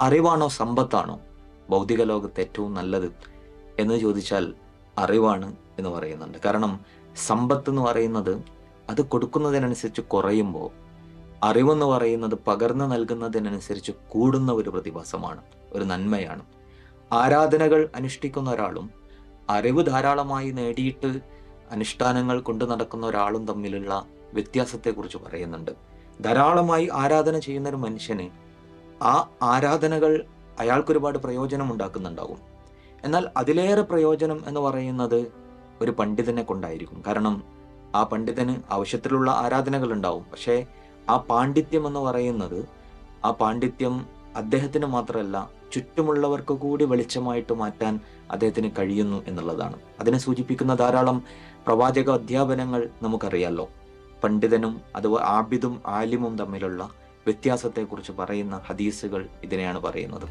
അറിവാണോ സമ്പത്താണോ ഭൗതിക ലോകത്ത് ഏറ്റവും നല്ലത് എന്ന് ചോദിച്ചാൽ അറിവാണ് എന്ന് പറയുന്നുണ്ട്. കാരണം സമ്പത്ത് എന്ന് പറയുന്നത് അത് കൊടുക്കുന്നതിനനുസരിച്ച് കുറയുമ്പോൾ അറിവെന്ന് പറയുന്നത് പകർന്നു നൽകുന്നതിനനുസരിച്ച് കൂടുന്ന ഒരു പ്രതിഭാസമാണ് ഒരു നന്മയാണ്. ആരാധനകൾ അനുഷ്ഠിക്കുന്ന ഒരാളും അറിവ് ധാരാളമായി നേടിയിട്ട് അനുഷ്ഠാനങ്ങൾ കൊണ്ടു നടക്കുന്ന ഒരാളും തമ്മിലുള്ള വ്യത്യാസത്തെക്കുറിച്ച് പറയുന്നുണ്ട്. ധാരാളമായി ആരാധന ചെയ്യുന്ന ഒരു മനുഷ്യന് ആ ആരാധനകൾ അയാൾക്ക് ഒരുപാട് പ്രയോജനം ഉണ്ടാക്കുന്നുണ്ടാകും എന്നാൽ അതിലേറെ പ്രയോജനം എന്ന് പറയുന്നത് ഒരു പണ്ഡിതനെ കൊണ്ടായിരിക്കും. കാരണം ആ പണ്ഡിതന് ആവശ്യത്തിലുള്ള ആരാധനകൾ ഉണ്ടാവും പക്ഷേ ആ പാണ്ഡിത്യം എന്ന് പറയുന്നത് ആ പാണ്ഡിത്യം അദ്ദേഹത്തിന് മാത്രമല്ല ചുറ്റുമുള്ളവർക്ക് കൂടി വെളിച്ചമായിട്ട് മാറ്റാൻ അദ്ദേഹത്തിന് കഴിയുന്നു എന്നുള്ളതാണ്. അതിനെ സൂചിപ്പിക്കുന്ന ധാരാളം പ്രവാചക അധ്യാപനങ്ങൾ നമുക്കറിയാലോ. പണ്ഡിതനും അഥവാ ആബിദും ആലിമും തമ്മിലുള്ള വ്യത്യാസത്തെക്കുറിച്ച് പറയുന്ന ഹദീസുകൾ ഇതിനെയാണ് പറയുന്നത്.